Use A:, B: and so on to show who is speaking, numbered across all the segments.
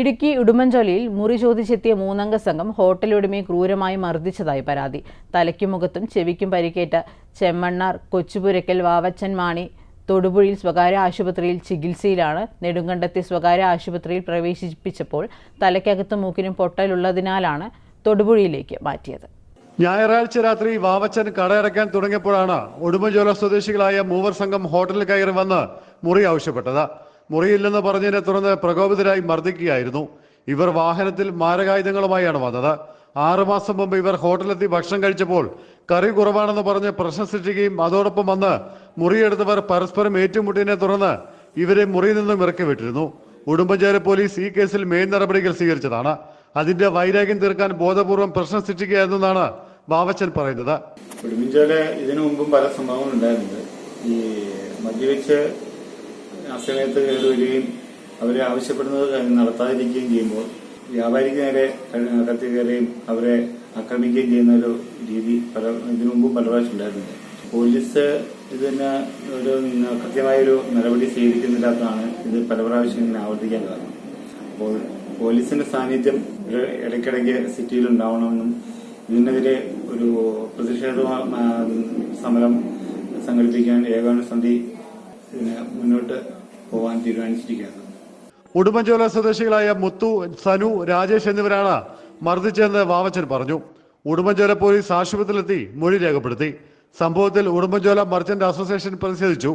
A: ഇടുക്കി ഉടുമ്പൻചോലയിൽ മുറി ചോദിച്ചെത്തിയ മൂന്നംഗ സംഘം ഹോട്ടലുടമയെ ക്രൂരമായി മർദ്ദിച്ചതായി പരാതി. തലയ്ക്കും മുഖത്തും ചെവിക്കും പരിക്കേറ്റ ചെമ്മണ്ണാർ കൊച്ചുപുരയ്ക്കൽ വാവച്ചൻ മാണി തൊടുപുഴയിൽ സ്വകാര്യ ആശുപത്രിയിൽ ചികിത്സയിലാണ് നെടുങ്കണ്ടത്തെ സ്വകാര്യ ആശുപത്രിയിൽ പ്രവേശിപ്പിച്ചപ്പോൾ തലയ്ക്കകത്തും മൂക്കിനും പൊട്ടലുള്ളതിനാലാണ് തൊടുപുഴയിലേക്ക് മാറ്റിയത്.
B: ഞായറാഴ്ച രാത്രി വാവച്ചൻ കടയടക്കാൻ തുടങ്ങിയപ്പോഴാണ് ഉടുമ്പൻചോല സ്വദേശികളായ മൂവർ സംഘം ഹോട്ടലിൽ കയറി വന്ന് മുറി ആവശ്യപ്പെട്ടത്. മുറിയില്ലെന്ന് പറഞ്ഞതിനെ തുടർന്ന് പ്രകോപിതരായി മർദ്ദിക്കുകയായിരുന്നു. ഇവർ വാഹനത്തിൽ മാരകായുധങ്ങളുമായാണ് വന്നത്. ആറുമാസം മുമ്പ് ഇവർ ഹോട്ടലെത്തി ഭക്ഷണം കഴിച്ചപ്പോൾ കറി കുറവാണെന്ന് പറഞ്ഞ് പ്രശ്നം സൃഷ്ടിക്കുകയും അതോടൊപ്പം വന്ന് മുറിയെടുത്തവർ പരസ്പരം ഏറ്റുമുട്ടിയതിനെ തുടർന്ന് ഇവരെ മുറിയിൽ നിന്നും ഇറക്കി വിട്ടിരുന്നു. ഉടുമ്പഞ്ചേരി പോലീസ് ഈ കേസിൽ മേൽ നടപടികൾ സ്വീകരിച്ചതാണ്. അതിന്റെ വൈരാഗ്യം തീർക്കാൻ ബോധപൂർവം പ്രശ്നം എന്നാണ് ബാവച്ചൻ പറയുന്നത്.
C: ഉടുമ്പഞ്ചേരി ഇതിനു മുമ്പും പല സംഭവങ്ങളും ഉണ്ടായിട്ടുണ്ട് ഈ മദ്യവെച്ച് ആ സമയത്ത് കയറി വരികയും അവരെ ആവശ്യപ്പെടുന്നത് നടത്താതിരിക്കുകയും ചെയ്യുമ്പോൾ വ്യാപാരിക്ക് നേരെ കത്തി കയറുകയും അവരെ ആക്രമിക്കുകയും ചെയ്യുന്ന ഒരു രീതി പല ഇതിനു മുമ്പും പല പ്രാവശ്യം ഉണ്ടായിരുന്നില്ല പോലീസ് ഇതിന് ഒരു കൃത്യമായൊരു നടപടി സ്വീകരിക്കുന്നില്ലാത്തതാണ് ഇത് പല പ്രാവശ്യം ഇങ്ങനെ ആവർത്തിക്കാൻ കാരണം. അപ്പോൾ പോലീസിന്റെ സാന്നിധ്യം ഇടയ്ക്കിടയ്ക്ക് സിറ്റിയിൽ ഉണ്ടാവണമെന്നും ഇതിനെതിരെ ഒരു പ്രതിഷേധ സമരം സംഘടിപ്പിക്കാൻ ഏകാന മുന്നോട്ട് പോകാൻ തീരുമാനിച്ചിരിക്കുകയാണ്.
B: ഉടുമ്പൻചോല സ്വദേശികളായ മുത്തു സനു രാജേഷ് എന്നിവരാണ് മർദ്ദിച്ചതെന്ന് വാവച്ചൻ പറഞ്ഞു. ഉടുമ്പൻചോല പോലീസ് ആശുപത്രിയിലെത്തി മൊഴി രേഖപ്പെടുത്തി. സംഭവത്തിൽ ഉടുമ്പൻചോല മർച്ചന്റ് അസോസിയേഷൻ പ്രതിഷേധിച്ചു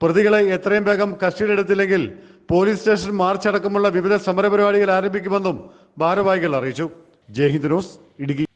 B: പ്രതികളെ എത്രയും വേഗം കസ്റ്റഡിയിലെടുത്തില്ലെങ്കിൽ പോലീസ് സ്റ്റേഷൻ മാർച്ച് അടക്കമുള്ള വിവിധ സമരപരിപാടികൾ ആരംഭിക്കുമെന്നും ഭാരവാഹികൾ അറിയിച്ചു. ജയ്ഹിന്ദ് ന്യൂസ് ഇടുക്കി.